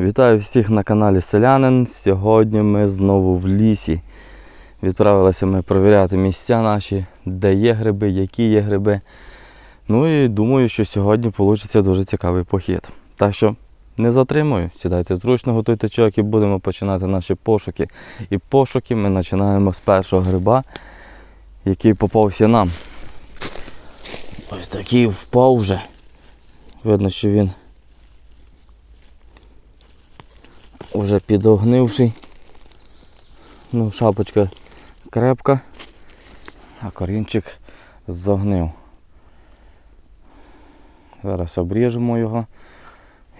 Вітаю всіх на каналі Селянин. Сьогодні ми знову в лісі. Відправилися ми перевіряти місця наші, де є гриби, які є гриби. Ну і думаю, що сьогодні вийде дуже цікавий похід. Так що не затримую, сідайте зручно, готуйте чок і будемо починати наші пошуки. І пошуки ми починаємо з першого гриба, який попався нам. Ось такий впав вже. Видно, що він уже підогнивший. Ну, шапочка крепка, а корінчик зогнив. Зараз обріжемо його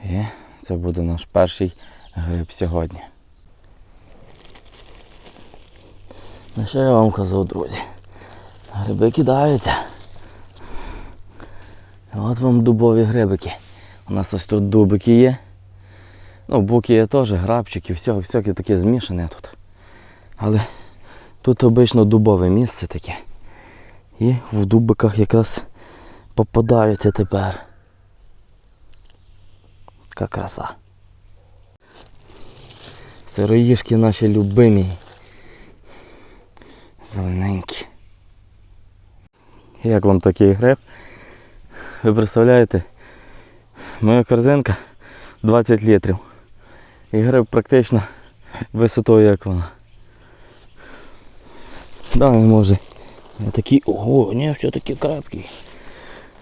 і це буде наш перший гриб сьогодні. Ну що я вам казав, друзі? Гриби кидаються. От вам дубові грибики. У нас ось тут дубики є. Ну, буки є теж, грабчики, все, всяке таке змішане тут. Але тут обично дубове місце таке. І в дубиках якраз попадаються тепер. Така краса. Сироїшки наші любимі. Зелененькі. Як вам такий гриб? Ви представляєте? Моя корзинка 20 літрів. І гриб практично висотою як вона. Да, він може. Я такий, ого, ні, все таки крепкий.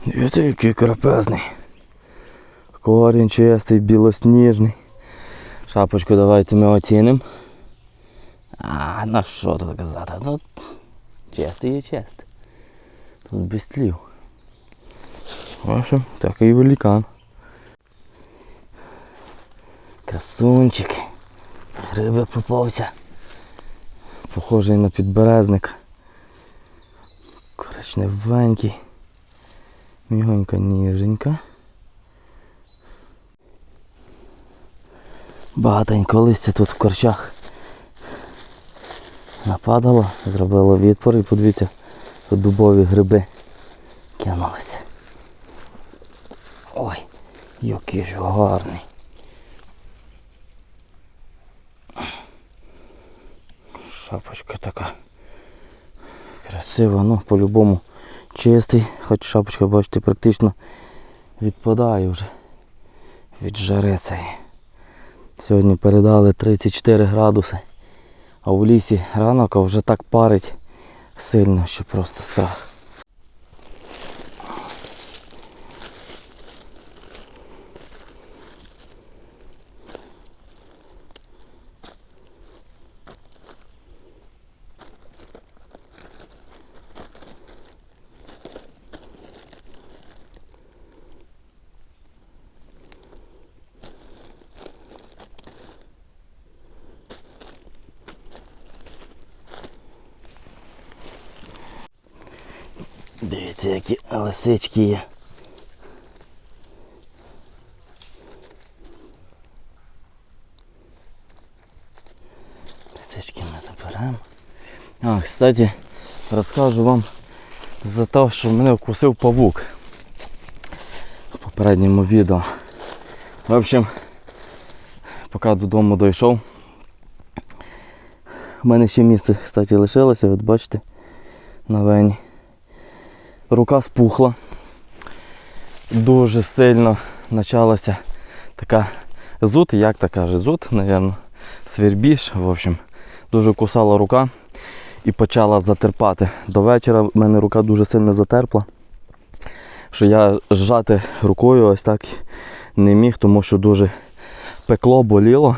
Дивіться, який крапезний. Корінь чистий, білосніжний. Шапочку давайте ми оцінимо. А, на що тут казати? Ну, чистий є чистий. Тут без слів. В общем, такий великан. Красунчик. Гриби попався. Похожий на підберезник. Коричневенький. Мігонька ніженька. Багатенько листя тут в корчах. Нападало, зробило відпор і подивіться, дубові гриби кинулися. Ой, який ж гарний. Шапочка така красива, ну по-любому чистий, хоч шапочка, бачите, практично відпадає вже від жари цієї. Сьогодні передали 34 градуси, а в лісі ранок а вже так парить сильно, що просто страх. Дивіться, які лисички є. Лисички ми заберемо. А, кстати, розкажу вам за те, що мене вкусив павук в попередньому відео. В общем, поки додому дійшов, у мене ще місце, кстати, лишилося, от бачите, на вені рука спухла. Дуже сильно почалася така зуд, як так каже, зуд, мабуть, свербіж. В общем, дуже кусала рука і почала затерпати. До вечора в мене рука дуже сильно затерпла, що я зжати рукою ось так не міг, тому що дуже пекло, боліло.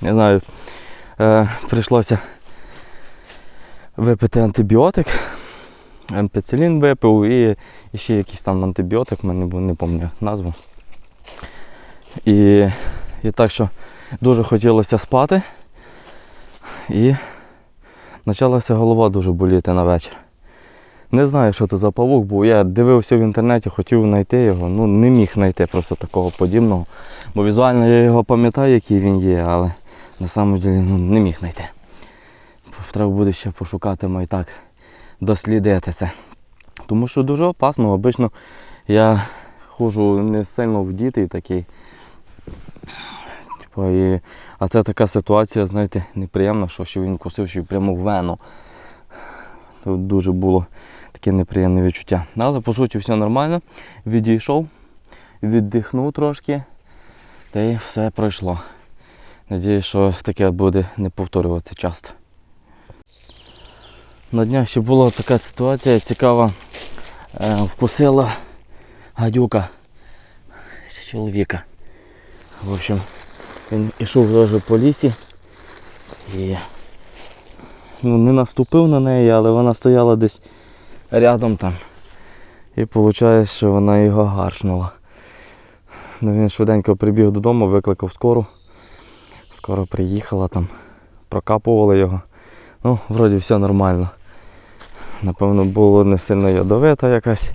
Не знаю, е, прийшлося випити антибіотик. Ампіцилін випив і, ще якийсь там антибіотик, мене не, пам'ятаю назву. І, і так що дуже хотілося спати. І почалася голова дуже боліти на вечір. Не знаю, що це за павук був. Я дивився в інтернеті, хотів знайти його, ну не міг знайти просто такого подібного. Бо візуально я його пам'ятаю, який він є, але на самом деле ну, не міг знайти. Треба буде ще пошукати май так дослідити це. Тому що дуже опасно. Обично я ходжу не сильно в діти такий. Ой, а це така ситуація, знаєте, неприємна, що, що він кусив й прямо в вену. Тут дуже було таке неприємне відчуття. Але по суті все нормально. Відійшов, віддихнув трошки, та й все пройшло. Надіюсь, що таке буде не повторюватися часто. На днях ще була така ситуація цікава. Е, вкусила гадюка чоловіка. В общем, він ішов теж по лісі і ну, не наступив на неї, але вона стояла десь рядом там. І виходить, що вона його гаршнула. Ну, він швиденько прибіг додому, викликав скору. Скоро приїхала там, прокапували його. Ну, вроді все нормально. Напевно, було не сильно ядовита якась.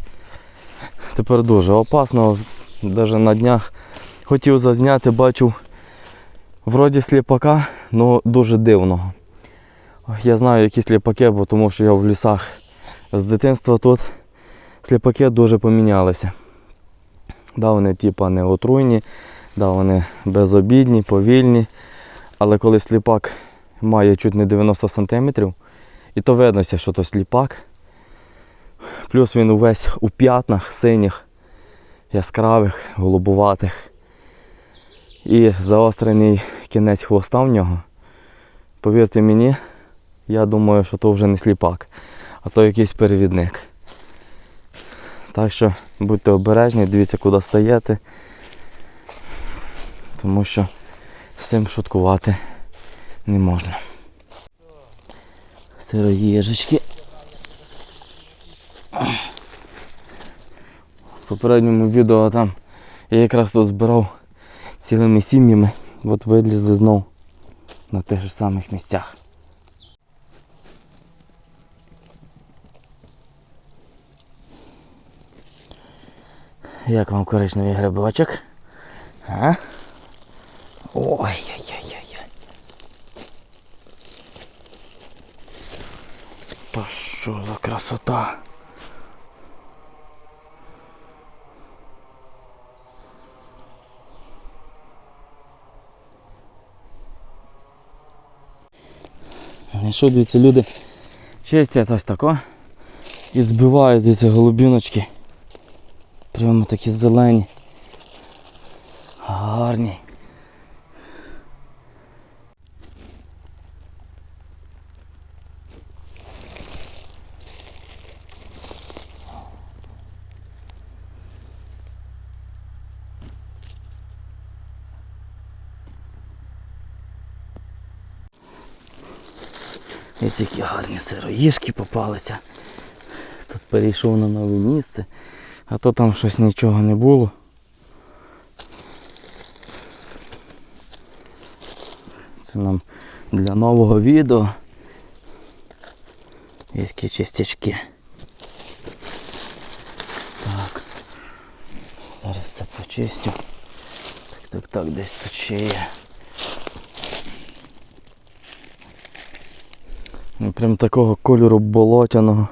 Тепер дуже опасно. Навіть на днях хотів зазняти, бачив вроді сліпака, але дуже дивного. Я знаю, які сліпаки, бо тому що я в лісах з дитинства тут. Сліпаки дуже помінялися. Да, вони типа не отруйні, да, вони безобідні, повільні. Але коли сліпак має чуть не 90 см, і то виднося, що то сліпак. Плюс він увесь у п'ятнах синіх, яскравих, голубуватих. І заострений кінець хвоста в нього. Повірте мені, я думаю, що то вже не сліпак, а то якийсь перевідник. Так що будьте обережні, дивіться, куди стаєте. Тому що з цим шуткувати не можна. Сироїжечки. В попередньому відео там я якраз тут збирав цілими сім'ями, от вилізли знов на тих же самих місцях. Як вам коричневий грибочок? А? Та що за красота? І що, дивіться, люди чистять ось тако і збивають ці голубіночки. Прямо такі зелені. Гарні. І такі гарні сироїшки попалися. Тут перейшов на нове місце, а то там щось нічого не було. Це нам для нового відео. Є такі частячки. Так. Зараз це почистю. Так, так, так, десь тут ще є. Прям такого кольору болотяного.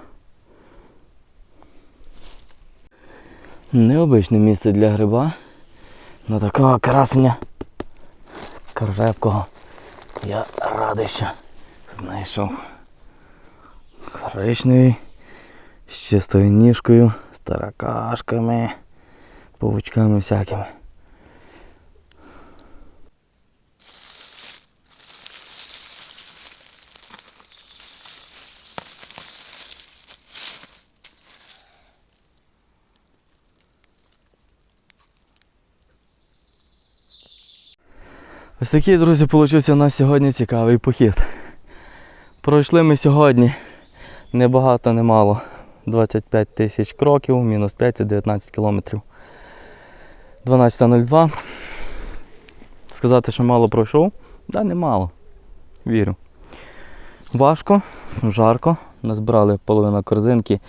Необичне місце для гриба. На такого красення крепкого. Я радий, що знайшов. Коричневий, з чистою ніжкою, з таракашками, павучками всякими. Ось такий, друзі, получився у нас сьогодні цікавий похід. Пройшли ми сьогодні небагато, немало. 25 тисяч кроків, мінус 5 це 19 кілометрів. 12.02. Сказати, що мало пройшов? Да, немало. Вірю. Важко, жарко. Назбирали половину корзинки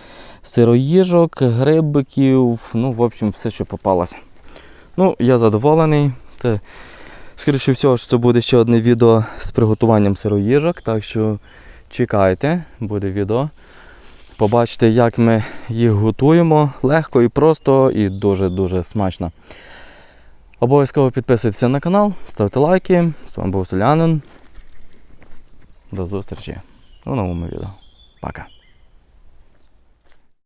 сироїжок, грибиків, ну, в общем, все, що попалося. Ну, я задоволений. Скоріше всього, що це буде ще одне відео з приготуванням сироїжок, так що чекайте, буде відео. Побачите, як ми їх готуємо легко і просто і дуже-дуже смачно. Обов'язково підписуйтесь на канал, ставте лайки. З вами був Селянин. До зустрічі у новому відео. Пока.